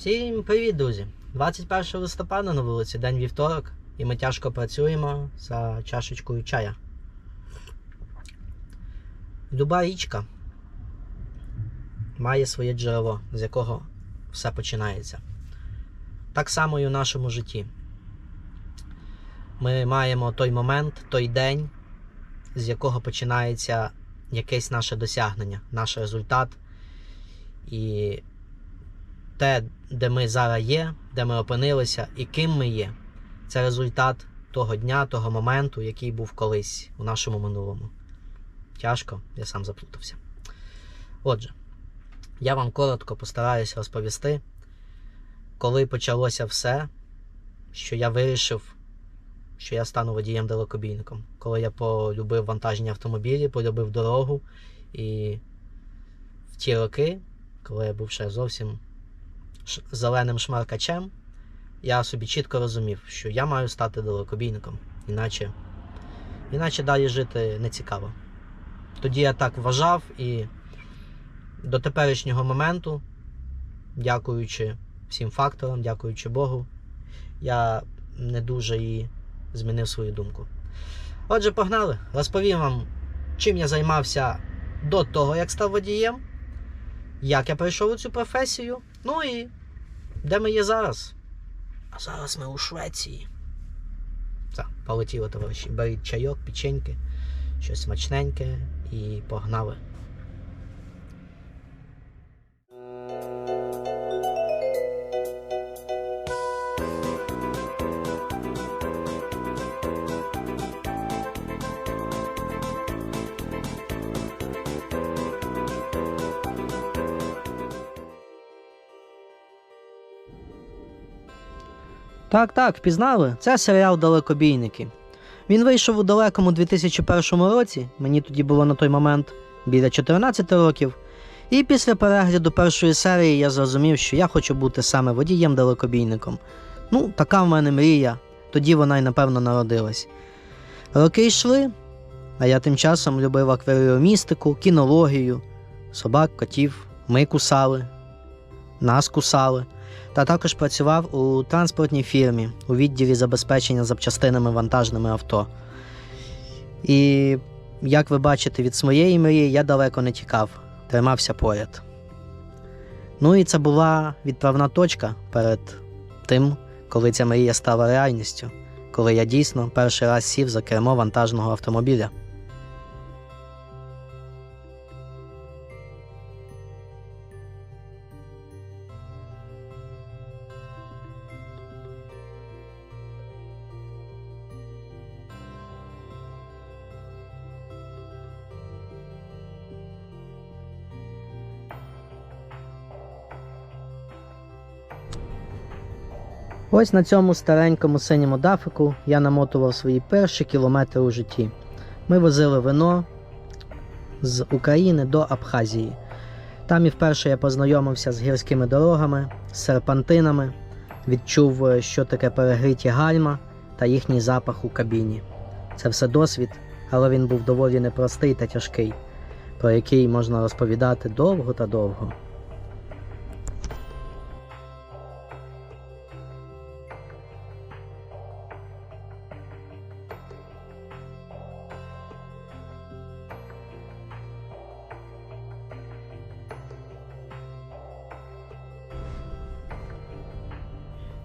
Всім привіт, друзі! 21 листопада на вулиці, день вівторок, і ми тяжко працюємо за чашечкою чая. Люба річка має своє джерело, з якого все починається. Так само і у нашому житті. Ми маємо той момент, той день, з якого починається якесь наше досягнення, наш результат. І те, де ми зараз є, де ми опинилися і ким ми є, це результат того дня, того моменту, який був колись у нашому минулому. Тяжко, я сам заплутався. Отже, я вам коротко постараюся розповісти, коли почалося все, що я вирішив, що я стану водієм далекобійником. Коли я полюбив вантажні автомобілі, полюбив дорогу і в ті роки, коли я був ще зовсім зеленим шмаркачем, я собі чітко розумів, що я маю стати далекобійником, іначе, іначе далі жити не цікаво. Тоді я так вважав і до теперішнього моменту, дякуючи всім факторам, дякуючи Богу, я не дуже і змінив свою думку. Отже, погнали. Розповім вам, чим я займався до того, як став водієм, як я прийшов у цю професію, ну і де ми є зараз. А зараз ми у Швеції. Все, полетіло, товариші. Беріть чайок, печеньки, щось смачненьке і погнали. Так, так, впізнали. Це серіал Далекобійники. Він вийшов у далекому 2001 році, мені тоді було на той момент біля 14 років. І після перегляду першої серії я зрозумів, що я хочу бути саме водієм-далекобійником. Ну, така в мене мрія, тоді вона й напевно народилась. Роки йшли, а я тим часом любив акваріомістику, кінологію, собак, котів, ми кусали, нас кусали та також працював у транспортній фірмі у відділі забезпечення запчастинами вантажними авто. І як ви бачите, від своєї мрії я далеко не тікав, тримався поряд. Ну і це була відправна точка перед тим, коли ця мрія стала реальністю, коли я дійсно перший раз сів за кермо вантажного автомобіля. Ось на цьому старенькому синьому дафику я намотував свої перші кілометри у житті. Ми возили вино з України до Абхазії. Там і вперше я познайомився з гірськими дорогами, з серпантинами, відчув, е, що таке перегріті гальма та їхній запах у кабіні. Це все досвід, але він був доволі непростий та тяжкий, про який можна розповідати довго та довго.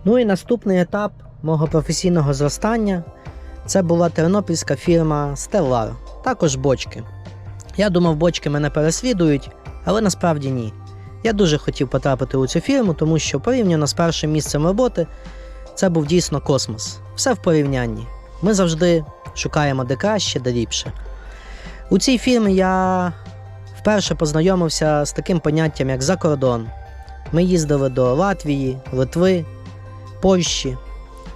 Ну і наступний етап мого професійного зростання це була тернопільська фірма Stellar, також бочки. Я думав, бочки мене переслідують, але насправді ні. Я дуже хотів потрапити у цю фірму, тому що порівняно з першим місцем роботи це був дійсно космос. Все в порівнянні. Ми завжди шукаємо де краще, де ліпше. У цій фірмі я вперше познайомився з таким поняттям, як закордон. Ми їздили до Латвії, Литви, Польщі,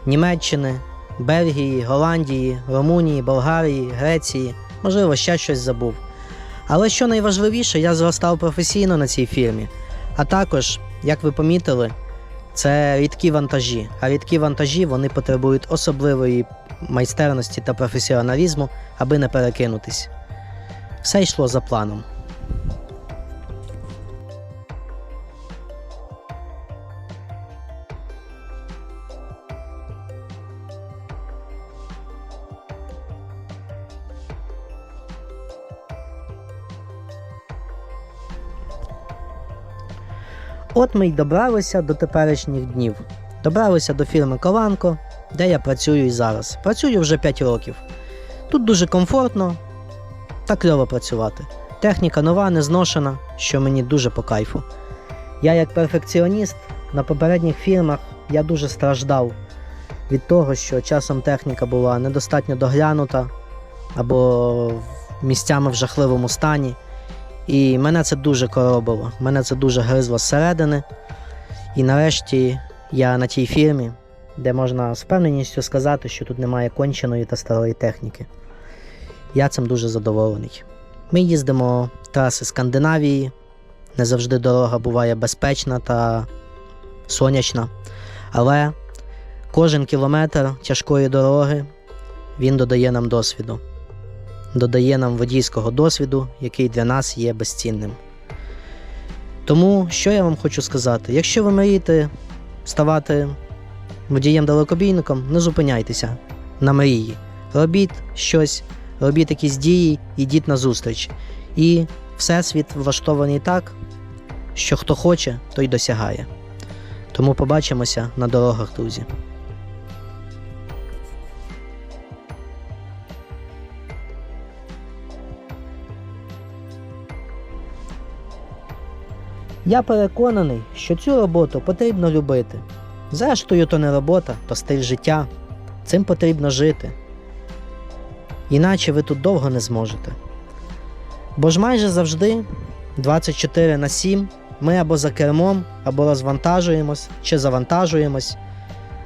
Німеччини, Бельгії, Голландії, Румунії, Болгарії, Греції, можливо, ще щось забув. Але що найважливіше, я зростав професійно на цій фірмі. А також, як ви помітили, це рідкі вантажі. А рідкі вантажі вони потребують особливої майстерності та професіоналізму, аби не перекинутись. Все йшло за планом. От ми й добралися до теперішніх днів. Добралися до фірми Кованко, де я працюю і зараз. Працюю вже 5 років. Тут дуже комфортно та кльово працювати. Техніка нова, не зношена, що мені дуже по кайфу. Я як перфекціоніст на попередніх фірмах я дуже страждав від того, що часом техніка була недостатньо доглянута або місцями в жахливому стані. І мене це дуже коробило, мене це дуже гризло зсередини. І нарешті я на тій фірмі, де можна з впевненістю сказати, що тут немає конченої та старої техніки. Я цим дуже задоволений. Ми їздимо траси Скандинавії, не завжди дорога буває безпечна та сонячна, але кожен кілометр тяжкої дороги він додає нам досвіду, додає нам водійського досвіду, який для нас є безцінним. Тому що я вам хочу сказати: якщо ви мрієте ставати водієм-далекобійником, не зупиняйтеся на мрії. Робіть щось, робіть якісь дії, йдіть на зустріч. І всесвіт влаштований так, що хто хоче, той досягає. Тому побачимося на дорогах, друзі. Я переконаний, що цю роботу потрібно любити. Зрештою, то не робота, то стиль життя. Цим потрібно жити. Іначе ви тут довго не зможете. Бо ж майже завжди, 24 на 7, ми або за кермом, або розвантажуємось чи завантажуємось,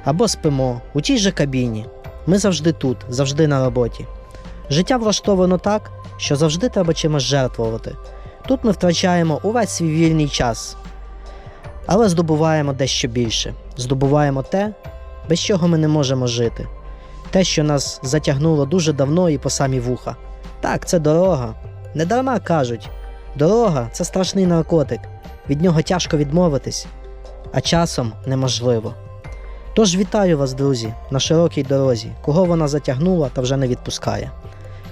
або спимо у тій же кабіні. Ми завжди тут, завжди на роботі. Життя влаштовано так, що завжди треба чимось жертвувати. Тут ми втрачаємо увесь свій вільний час, але здобуваємо дещо більше. Здобуваємо те, без чого ми не можемо жити. Те, що нас затягнуло дуже давно і по самі вуха. Так, це дорога. Недарма кажуть, дорога це страшний наркотик, від нього тяжко відмовитись, а часом неможливо. Тож вітаю вас, друзі, на широкій дорозі, кого вона затягнула та вже не відпускає.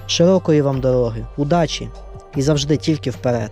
Широкої вам дороги, удачі і завжди тільки вперед.